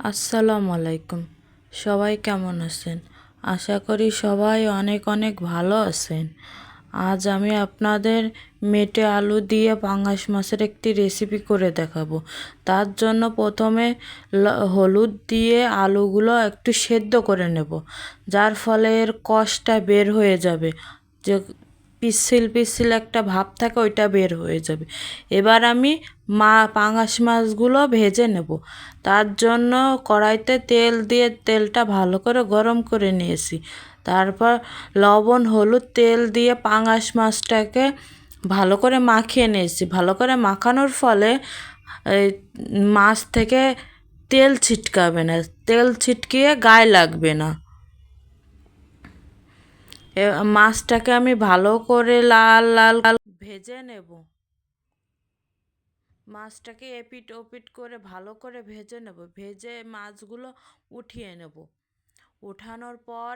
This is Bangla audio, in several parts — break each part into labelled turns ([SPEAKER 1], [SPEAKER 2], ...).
[SPEAKER 1] আসসালামু আলাইকুম। সবাই কেমন আছেন? আশা করি সবাই অনেক অনেক ভালো আছেন। আজ আমি আপনাদের মেটে আলু দিয়ে পাঙ্গাস মাছের একটি রেসিপি করে দেখাবো। তার জন্য প্রথমে হলুদ দিয়ে আলুগুলো একটু সেদ্ধ করে নেব। যার ফলে এর কষটা বের হয়ে যাবে। যে পিচ্ছিল পিচ্ছিল একটা ভাব থাকে, ওইটা বের হয়ে যাবে। এবার আমি মা, পাঙাশ মাছগুলো ভেজে নেব। তার জন্য কড়াইতে তেল দিয়ে তেলটা ভালো করে গরম করে নিয়েছি। তারপর লবণ, হলুদ তেল দিয়ে পাঙাশ মাছটাকে ভালো করে মাখিয়ে নিয়েছি। ভালো করে মাখানোর ফলে মাছ থেকে তেল ছিটকাবে না। তেল ছিটকিয়ে গায়ে লাগবে না। মাছটাকে আমি ভালো করে লাল লাল ভেজে নেব। মাছটাকে এপিট ওপিট করে ভালো করে ভেজে নেব। ভেজে মাছগুলো উঠিয়ে নেব। উঠানোর পর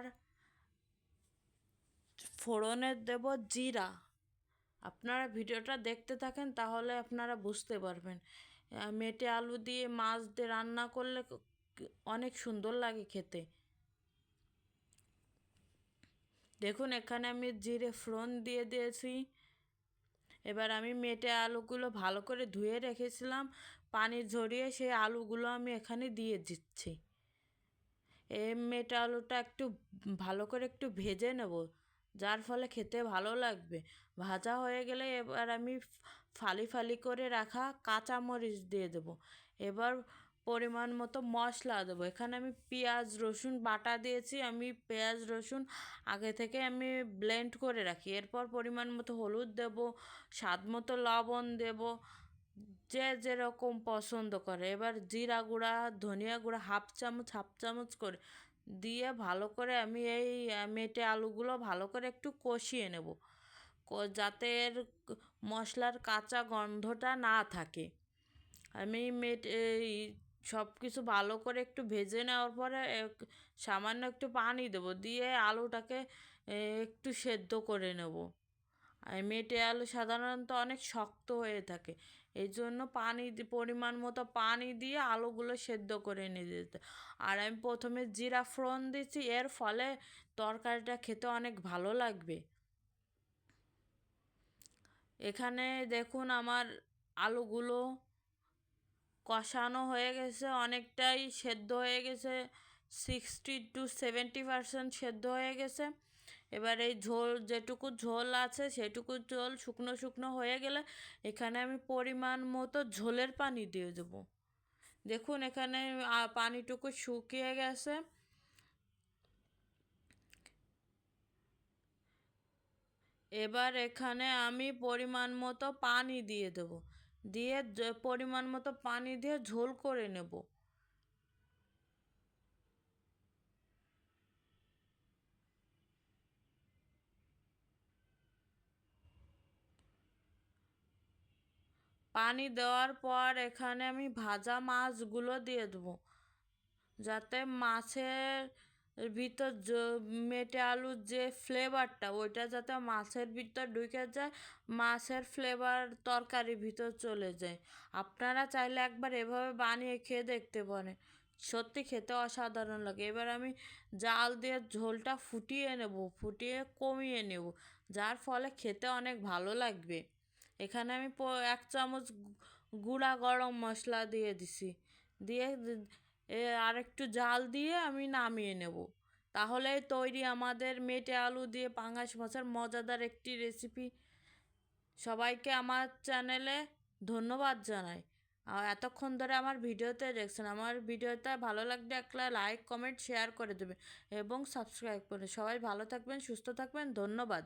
[SPEAKER 1] ফোড়নে দেব জিরা। আপনারা ভিডিওটা দেখতে থাকেন তাহলে আপনারা বুঝতে পারবেন। মেটে আলু দিয়ে মাছ দিয়ে রান্না করলে অনেক সুন্দর লাগে খেতে। দেখুন, এখানে আমি জিরে ফোড়ন দিয়ে দিয়েছি। এবার আমি মেটে আলুগুলো ভালো করে ধুয়ে রেখেছিলাম। পানি ঝরিয়ে সেই আলুগুলো আমি এখানে দিয়ে দিচ্ছি। এই মেটে আলুটা একটু ভালো করে একটু ভেজে নেব, যার ফলে খেতে ভালো লাগবে। ভাজা হয়ে গেলে এবার আমি ফালি ফালি করে রাখা কাঁচা মরিচ দিয়ে দেবো। এবার পরিমাণ মতো মশলা দেবো। এখানে আমি পেঁয়াজ, রসুন, বাটা দিয়েছি। আমি পেঁয়াজ, রসুন আগে থেকে আমি ব্লেন্ড করে রাখি। এরপর পরিমাণ মতো হলুদ দেব, স্বাদ মতো লবণ দেব, যে যেরকম পছন্দ করে। এবার জিরা গুঁড়া, ধনিয়া গুঁড়া হাফ চামচ হাফ চামচ করে দিয়ে ভালো করে আমি এই, মেটে আলুগুলো ভালো করে একটু কষিয়ে নেব। যাতে এর মশলার কাঁচা গন্ধটা না থাকে। আমি মেট, এই সব কিছু ভালো করে একটু ভেজে নেওয়ার পরে সামান্য একটু পানি দেবো। দিয়ে আলুটাকে একটু সেদ্ধ করে নেব। আর মেটে আলু সাধারণত অনেক শক্ত হয়ে থাকে। এই জন্য পানি পরিমাণ মতো পানি দিয়ে আলুগুলো সেদ্ধ করে নিয়ে যেতে। আর আমি প্রথমে জিরা ফোড়ন দিচ্ছি এর ফলে তরকারিটা খেতে অনেক ভালো লাগবে। এখানে দেখুন আমার আলুগুলো কষানো হয়ে গেছে, অনেকটাই সেদ্ধ হয়ে গেছে সিক্সটি টু সেভেন্টি পারসেন্ট সেদ্ধ হয়ে গেছে। এবার এই ঝোল, যেটুকু ঝোল আছে সেটুকু ঝোল শুকনো শুকনো হয়ে গেলে এখানে আমি পরিমাণ মতো ঝোলের পানি দিয়ে দেবো। দেখুন এখানে পানিটুকু শুকিয়ে গেছে। এবার এখানে আমি পরিমাণ মতো পানি দিয়ে দেবো। দিয়ে পরিমাণ মতো পানি দিয়ে ঝোল করে নেব। পানি দেওয়ার পর এখানে আমি ভাজা মাছগুলো দিয়ে দেবো, যাতে মাছের ভিতর মেটে আলুর যে ফ্লেভারটা ওইটা যাতে মাছের ভিতর ঢুকে যায়, মাছের ফ্লেভার তরকারির ভিতর চলে যায়। আপনারা চাইলে একবার এভাবে বানিয়ে খেয়ে দেখতে পারেন। সত্যি খেতে অসাধারণ লাগে। এবার আমি জাল দিয়ে ঝোলটা ফুটিয়ে নেব, ফুটিয়ে কমিয়ে নেব, যার ফলে খেতে অনেক ভালো লাগবে। এখানে আমি এক চামচ গুঁড়া গরম মশলা দিয়ে দিছি। দিয়ে এ, আরেকটু জাল দিয়ে আমি নামিয়ে নেব। তাহলেই তৈরি আমাদের মেটে আলু দিয়ে পাঙ্গাস মাছের মজাদার একটি রেসিপি সবাইকে আমার চ্যানেলে ধন্যবাদ জানাই। আর এতক্ষণ ধরে আমার ভিডিওতে দেখছেন, আমার ভিডিওটা ভালো লাগলে একটা লাইক কমেন্ট শেয়ার করে দেবেন এবং সাবস্ক্রাইব করে সবাই ভালো থাকবেন, সুস্থ থাকবেন, ধন্যবাদ।